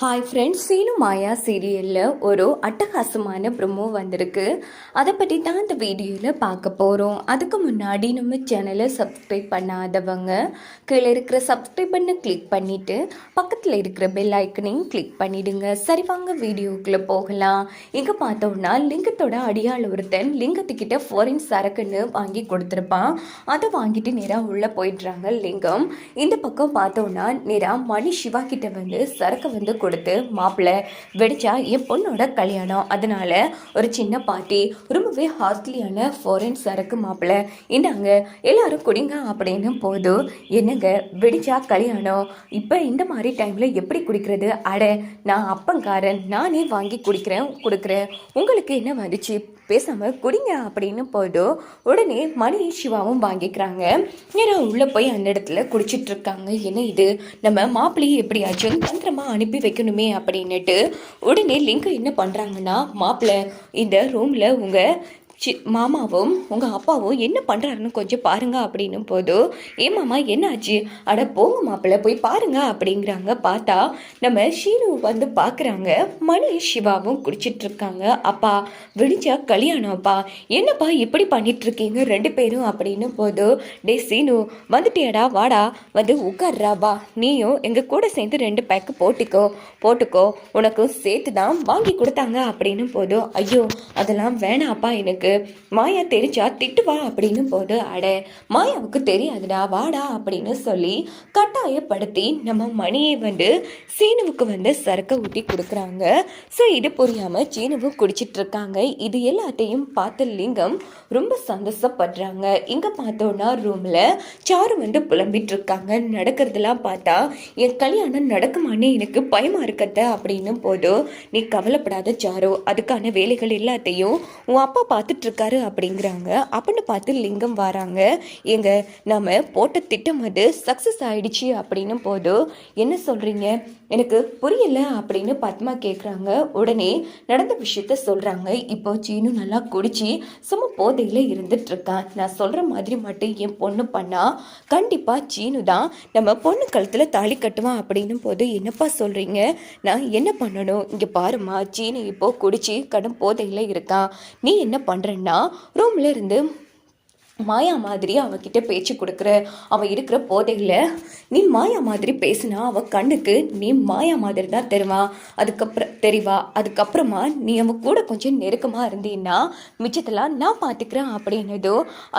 Hi friends Seenu மாயா சீரியலில் ஒரு அட்டகாசமான ப்ரொமோ வந்திருக்கு. அதை பற்றி தான் இந்த வீடியோவில் பார்க்க போகிறோம் அதுக்கு முன்னாடி நம்ம சேனலை சப்ஸ்கிரைப் பண்ணாதவங்க கீழே இருக்கிற சப்ஸ்கிரைப் பண்ண கிளிக் பண்ணிவிட்டு பக்கத்தில் இருக்கிற பெல் ஐக்கனையும் கிளிக் பண்ணிவிடுங்க சரி வாங்க வீடியோக்குள்ளே போகலாம். இங்கே பார்த்தோம்னா லிங்கத்தோட அடியாள் ஒருத்தன் லிங்கத்துக்கிட்ட ஃபாரின் சரக்குன்னு வாங்கி கொடுத்துருப்பான். அதை வாங்கிட்டு நேராக உள்ளே போயிடுறாங்க லிங்கம். இந்த பக்கம் பார்த்தோம்னா நேராக மணி சிவா கிட்ட வந்து சரக்கு வந்து கொடுத்து மாப்பிள்ளை வெடிச்சா என் பொண்ணோட கல்யாணம். அதனால ஒரு சின்ன பார்ட்டி ரொம்பவே ஹாஸ்ட்லியான ஃபாரின் சரக்கு மாப்பிள்ளை இந்தாங்க எல்லாரும் குடிங்க அப்படின்னு போதும் என்னங்க வெடிச்சா கல்யாணம்? இப்போ இந்த மாதிரி டைமில் எப்படி குடிக்கிறது? அட நான் அப்பங்காரன் நானே வாங்கி குடிக்கிறேன் கொடுக்குறேன். உங்களுக்கு என்ன வந்துச்சு? பேசாமல் குடிங்க அப்படின்னு போதும் உடனே மணி சிவாவும் வாங்கிக்கிறாங்க. நேராக உள்ளே போய் அந்த இடத்துல குடிச்சிட்டு இருக்காங்க. என்ன இது? நம்ம மாப்பிள்ளையை எப்படியாச்சும் தந்திரமாக அனுப்பி வைக்கணுமே அப்படின்னுட்டு உடனே லிங்க் என்ன பண்ணுறாங்கன்னா மாப்பிள்ளை இந்த ரூமில் உங்கள் சி மாமாவும் உங்கள் அப்பாவும் என்ன பண்ணுறாருன்னு கொஞ்சம் பாருங்க அப்படின்னும் போதும் ஏ மாமா என்னாச்சு? அட போங்க மாப்பிள்ளை போய் பாருங்க அப்படிங்கிறாங்க. பார்த்தா நம்ம ஷீனு வந்து பார்க்குறாங்க மணி சிவாவும் குடிச்சிட்டு இருக்காங்க. அப்பா விடிஞ்சா கல்யாணம் அப்பா. என்னப்பா இப்படி பண்ணிகிட்ருக்கீங்க ரெண்டு பேரும்? அப்படின்னு போது டே சீனு வந்துட்டியாடா வாடா வந்து உட்கார்றா வா. நீயும் எங்கள் கூட சேர்ந்து ரெண்டு பேக்கு போட்டுக்கோ போட்டுக்கோ. உனக்கும் சேர்த்து தான் வாங்கி கொடுத்தாங்க. அப்படின்னு போதும் ஐயோ அதெல்லாம் வேணாப்பா எனக்கு. மாயா தெரிஞ்சா திட்டுவா அப்படின்னு போது அட மாயாவுக்கு தெரியாதுடா வாடா அப்படின்னு சொல்லி கட்டாயப்படுத்தி நம்ம மணியை வந்து சீனுவுக்கு வந்து சரக்கை ஊட்டி கொடுக்குறாங்க. ஸோ இது புரியாமல் சீனுவும் குடிச்சிட்டு இருக்காங்க. இது எல்லாத்தையும் பார்த்த லிங்கம் ரொம்ப சந்தோஷப்படுறாங்க. இங்கே பார்த்தோன்னா ரூமில் சாரு வந்து புலம்பிட்டு இருக்காங்க. நடக்கிறதெல்லாம் பார்த்தா என் கல்யாணம் நடக்குமான்னு எனக்கு பயமாக இருக்கத்த அப்படின்னு போதும் நீ கவலைப்படாத சாரு அதுக்கான வேலைகள் எல்லாத்தையும் உன் அப்பா பார்த்து இருக்காரு அப்படிங்கிறாங்க. அப்படின்னு பார்த்து லிங்கம் வராங்க. எங்க நம்ம போட்ட திட்டம் அது சக்ஸஸ் ஆயிடுச்சு அப்படின்னு போதும் என்ன சொல்றீங்க? எனக்கு புரியல அப்படின்னு பத்மா கேட்குறாங்க உடனே நடந்த விஷயத்த சொல்றாங்க. இப்போ சீனு நல்லா குடிச்சு சும்மா போதையில இருந்துட்டு இருக்கான் நான் சொல்ற மாதிரி மட்டும் என் பொண்ணு பண்ணா கண்டிப்பா சீனு தான் நம்ம பொண்ணு கழுத்துல தாலி கட்டுவான் அப்படின்னும் போது என்னப்பா சொல்றீங்க? நான் என்ன பண்ணணும்? இங்க பாருமா சீனு இப்போ குடிச்சு கடும் போதையில இருக்கான் நீ என்ன பண்றேன்னா ரூம்ல இருந்து மாயா மாதிரி அவகிட்ட பேச்சு கொடுக்குற அவ இருக்கிற போதையில் நீ மாயா மாதிரி பேசினா அவ கண்ணுக்கு நீ மாயா மாதிரி தான் தெரிவா. அதுக்கப்புறம் தெரிவா. அதுக்கப்புறமா நீ அவ கூட கொஞ்சம் நெருக்கமாக இருந்தீன்னா மிச்சத்தெல்லாம் நான் பார்த்துக்கிறேன் அப்படின்னதோ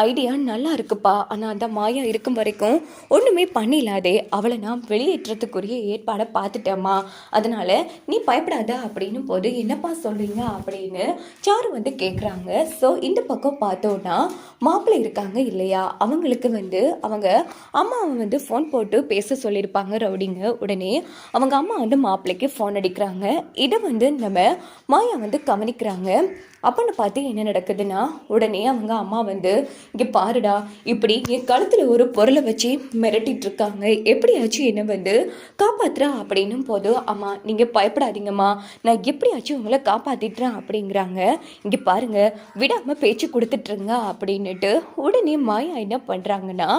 ஐடியா நல்லா இருக்குப்பா. ஆனால் அந்த மாயா இருக்கும் வரைக்கும் ஒன்றுமே பண்ணிடலாதே அவளை நான் வெளியேற்றத்துக்குரிய ஏற்பாடை பார்த்துட்டேம்மா அதனால நீ பயப்படாத அப்படின்னு போது என்னப்பா சொல்கிறீங்க அப்படின்னு சாரு வந்து கேட்குறாங்க ஸோ இந்த பக்கம் பார்த்தோன்னா மாப்பிள்ளை இருக்காங்க இல்லையா? அவங்களுக்கு வந்து அவங்க அம்மாவை வந்து ஃபோன் போட்டு பேச சொல்லியிருப்பாங்க ரவுடிங்க. உடனே அவங்க அம்மா வந்து மாப்பிள்ளைக்கு ஃபோன் அடிக்கிறாங்க. இதை வந்து நம்ம மாயா வந்து கவனிக்கிறாங்க. அப்பன்னு பார்த்து என்ன நடக்குதுன்னா உடனே அவங்க அம்மா வந்து இங்கே பாருடா இப்படி என் கழுத்தில் ஒரு பொருளை வச்சு மிரட்டிட்டு இருக்காங்க. எப்படியாச்சும் என்னை வந்து காப்பாற்றுறா அப்படின்னும் போது அம்மா நீங்கள் பயப்படாதீங்கம்மா. நான் எப்படியாச்சும் உங்களை காப்பாற்றிட்டுறேன் அப்படிங்கிறாங்க. இங்கே பாருங்கள் விடாமல் பேச்சு கொடுத்துட்ருங்க அப்படின்னுட்டு உடனே மாயா என்ன பண்ணுறாங்கன்னா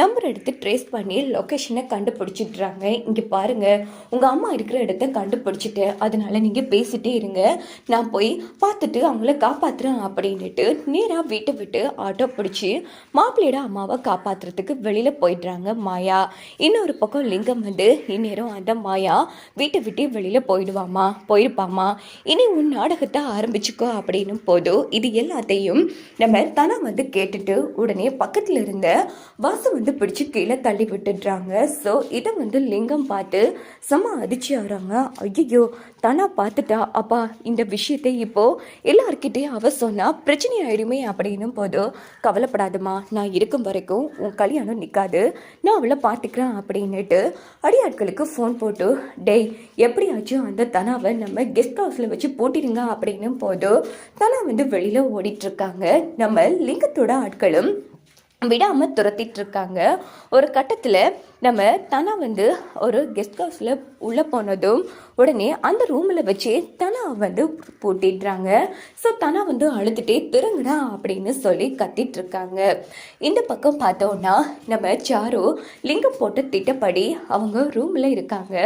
நம்பர் எடுத்து ட்ரேஸ் பண்ணி லொக்கேஷனை கண்டுபிடிச்சிட்றாங்க. இங்கே பாருங்கள் உங்கள் அம்மா இருக்கிற இடத்த கண்டுபிடிச்சிட்டு அதனால் நீங்கள் பேசிகிட்டே இருங்க. நான் போய் பார்த்துட்டு அவங்கள காப்பாத்துறேன் அப்படின்னுட்டு நேராக வீட்டை விட்டு ஆட்டோ பிடிச்சி மாப்பிள்ளையோட அம்மாவை காப்பாத்துறதுக்கு வெளியில் போயிடுறாங்க மாயா. இன்னொரு பக்கம் லிங்கம் வந்து இந்நேரம் அந்த மாயா வீட்டை விட்டு வெளியில் போயிடுவாமா போயிருப்பாமா? இனி உன் நாடகத்தை ஆரம்பிச்சுக்கோ அப்படின்னு போதும் இது எல்லாத்தையும் நம்ம தனா வந்து கேட்டுட்டு உடனே பக்கத்தில் இருந்த வாசு வந்து பிடிச்சி கீழே தள்ளி விட்டுடுறாங்க. ஸோ இதை வந்து லிங்கம் பார்த்து செம்ம அதிர்ச்சி ஆகிறாங்க ஐயோ தனா பார்த்துட்டா அப்பா இந்த விஷயத்தை இப்போ யாருக்கிட்டே அவ சொன்னால் பிரச்சனை ஆயிடுமே அப்படின்னும் போதும் கவலைப்படாதம்மா நான் இருக்கும் வரைக்கும் உன் கல்யாணம் நிற்காது நான் அவளை பார்த்துக்கிறேன் அப்படின்னுட்டு அடியாட்களுக்கு ஃபோன் போட்டு டேய் எப்படியாச்சும் அந்த தனாவை நம்ம கெஸ்ட் ஹவுஸில் வச்சு போட்டிருங்க அப்படின்னும் போதும் தனா வந்து வெளியில் ஓடிட்டுருக்காங்க நம்ம லிங்கத்தோட ஆட்களும் விடாமல் துரத்திட்டு இருக்காங்க ஒரு கட்டத்தில் நம்ம தனா வந்து ஒரு கெஸ்ட் ஹவுஸில் உள்ளே போனதும் உடனே அந்த ரூமில் வச்சு தனா வந்து பூட்டிடுறாங்க. ஸோ தனா வந்து அழுதுகிட்டே திருங்கடா அப்படின்னு சொல்லி கத்திட்டு இருக்காங்க இந்த பக்கம் பார்த்தோன்னா நம்ம சாரு லிங்கம் போட்டு திட்டப்படி அவங்க ரூமில் இருக்காங்க.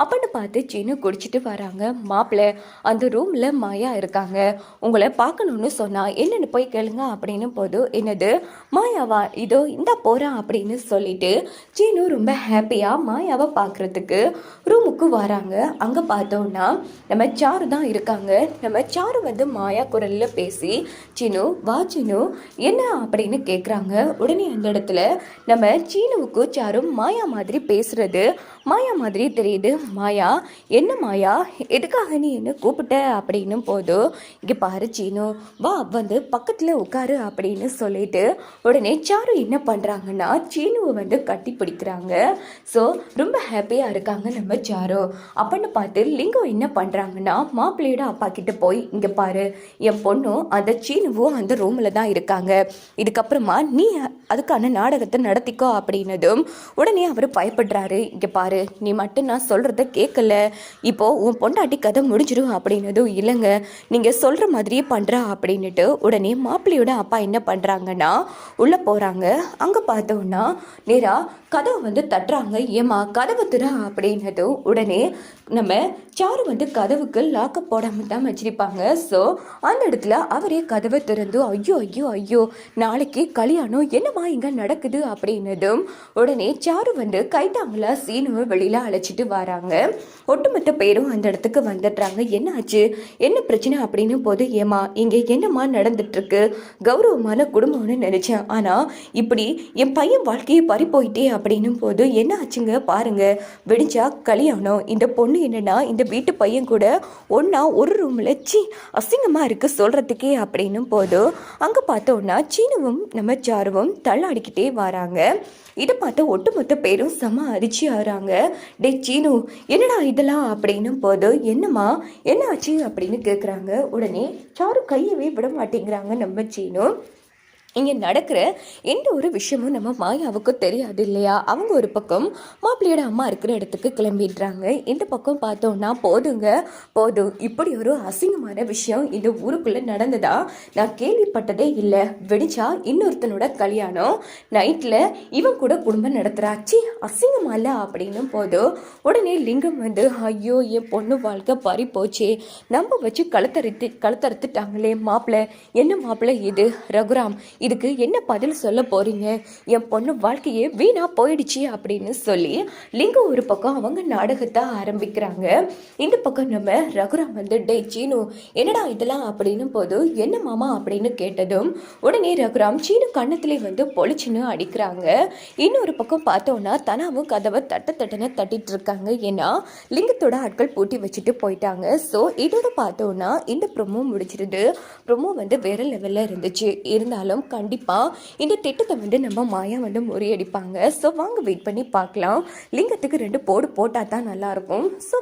அப்படின்னு பார்த்து சீனு குடிச்சிட்டு வராங்க. மாப்பிள்ளை அந்த ரூமில் மாயா இருக்காங்க. உங்களை பார்க்கணுன்னு சொன்னால் என்னென்னு போய் கேளுங்க அப்படின்னு போதும் என்னது? மாயாவா? இதோ இந்த போறேன் அப்படின்னு சொல்லிட்டு சீனு ரொம்ப ஹாப்பியாக மாயாவை பார்க்குறதுக்கு ரூமுக்கு வராங்க. அங்கே பார்த்தோன்னா நம்ம சாரு தான் இருக்காங்க. நம்ம சாரு வந்து மாயா குரலில் பேசி சீனு வா சீனு என்ன அப்படின்னு கேட்குறாங்க உடனே அந்த இடத்துல நம்ம சீனுவுக்கு சாரும் மாயா மாதிரி பேசுறது மாயா மாதிரி தெரியுது. மாயா என்ன மாயா? எதுக்காக நீ என்ன கூப்பிட்ட? அப்படின்னு போதும் இங்கே பாரு சீனு வா வந்து பக்கத்தில் உட்காரு அப்படின்னு சொல்லிட்டு உடனே சாரு என்ன பண்ணுறாங்கன்னா சீனுவை வந்து கட்டி பிடிக்கிறாங்க. ஸோ ரொம்ப ஹாப்பியாக இருக்காங்க நம்ம சாரு. அப்படின்னு பார்த்து லிங்கம் என்ன பண்ணுறாங்கன்னா மாப்பிள்ளையோட அப்பா கிட்ட போய் இங்கே பாரு என் பொண்ணும் அந்த சீனுவும் அந்த ரூமில் தான் இருக்காங்க. இதுக்கப்புறமா நீ அதுக்கான நாடகத்தை நடத்திக்கோ அப்படின்னதும் உடனே அவர் பயப்படுறாரு. இங்கே பாரு நீ மட்டும் நான் சொல்கிறத கேட்கல இப்போது உன் பொண்டாட்டி கதை முடிஞ்சிடும் அப்படின்னதும் இல்லைங்க நீங்கள் சொல்கிற மாதிரியே பண்ணுறா அப்படின்னுட்டு உடனே மாப்பிள்ளையோட அப்பா என்ன பண்ணுறாங்கன்னா உள்ளே போகிறாங்க அங்கே பார்த்தோன்னா நேராக கதவை வந்து தட்டுறாங்க. ஏமா கதவை திற அப்படின்னதும் உடனே நம்ம சாரு வந்து கதவுக்கு லாக்கப் போடாமல் தான் வச்சிருப்பாங்க. ஸோ அந்த இடத்துல அவரே கதவை திறந்து ஐயோ ஐயோ ஐயோ நாளைக்கு கல்யாணம் என்னம்மா இங்கே நடக்குது? அப்படின்னதும் உடனே சாரு வந்து கைத்தாங்களா சீனுவை வெளியில் அழைச்சிட்டு வராங்க. ஒட்டுமொத்த பேரும் அந்த இடத்துக்கு வந்துடுறாங்க. என்ன ஆச்சு என்ன பிரச்சனை? அப்படின்னு போது ஏமா இங்கே என்னம்மா நடந்துட்டுருக்கு? கௌரவமான குடும்பம்னு நினச்சேன். ஆனால் இப்படி என் பையன் வாழ்க்கையை பறி போயிட்டே அப்படின்னும் போது என்ன ஆச்சுங்க? பாருங்க. வெடிச்சா கல்யாணம். இந்த பொண்ணு என்னன்னா இந்த வீட்டு பையன் கூட ஒன்றா ஒரு ரூமில் சீ அசிங்கமாக இருக்கு சொல்கிறதுக்கே அப்படின்னும் போது அங்கே பார்த்தோன்னா சீனுவும் நம்ம சாருவும் தள்ளாடிக்கிட்டே வராங்க. இதை பார்த்து ஒட்டுமொத்த பேரும் செம அரிச்சு ஆகிறாங்க. டே சீனு என்னடா இதெல்லாம்? அப்படின்னும் போது என்னம்மா என்ன ஆச்சு? அப்படின்னு கேட்குறாங்க உடனே சாரு கையவே விட மாட்டேங்கிறாங்க நம்ம சீனு. இங்கே நடக்கிற எந்த ஒரு விஷயமும் நம்ம மாயாவுக்கு தெரியாது இல்லையா? அவங்க ஒரு பக்கம் மாப்பிள்ளையோட அம்மா இருக்கிற இடத்துக்கு கிளம்பிடுறாங்க. இந்த பக்கம் பார்த்தோன்னா போதுங்க போதும். இப்படி ஒரு அசிங்கமான விஷயம் இந்த ஊருக்குள்ளே நடந்ததா? நான் கேள்விப்பட்டதே இல்லை. வெடிச்சா இன்னொருத்தனோட கல்யாணம். நைட்டில் இவன் கூட குடும்பம் நடத்துகிறாச்சி அசிங்கமா இல்லை அப்படின்னும் போதும் உடனே லிங்கம் வந்து ஐயோ என் பொண்ணு வாழ்க்கை பறி போச்சே. நம்ம வச்சு கழுத்தறுத்து கழுத்தறுத்துட்டாங்களே மாப்பிள்ளை. என்ன மாப்பிள்ளை இது? ரகுராம் இதுக்கு என்ன பதில் சொல்ல போறீங்க? என் பொண்ணு வாழ்க்கையே வீணா போயிடுச்சு அப்படின்னு சொல்லி லிங்கம் ஒரு பக்கம் அவங்க நாடகத்தை ஆரம்பிக்கிறாங்க. இந்த பக்கம் நம்ம ரகுராம் வந்து டே சீனு என்னடா இதெல்லாம்? அப்படின்னு போது என்ன மாமா? அப்படின்னு கேட்டதும் உடனே ரகுராம் சீனு கண்ணத்திலே வந்து பொழிச்சுன்னு அடிக்கிறாங்க. இன்னொரு பக்கம் பார்த்தோன்னா தனாவும் கதவை தட்ட தட்டுன்னு தட்டிட்டு இருக்காங்க. ஏன்னா லிங்கத்தோட ஆட்கள் பூட்டி வச்சுட்டு போயிட்டாங்க. ஸோ இதோட பார்த்தோன்னா இந்த ப்ரொமோ முடிச்சிருது ப்ரொமோ வந்து வேற லெவலில் இருந்துச்சு. இருந்தாலும் கண்டிப்பாக இந்த திட்டத்தை வந்து நம்ம மாயா வந்து முறியடிப்பாங்க. ஸோ வாங்க வெயிட் பண்ணி பார்க்கலாம். லிங்கத்துக்கு ரெண்டு போடு போட்டால் தான் நல்லாயிருக்கும் ஸோ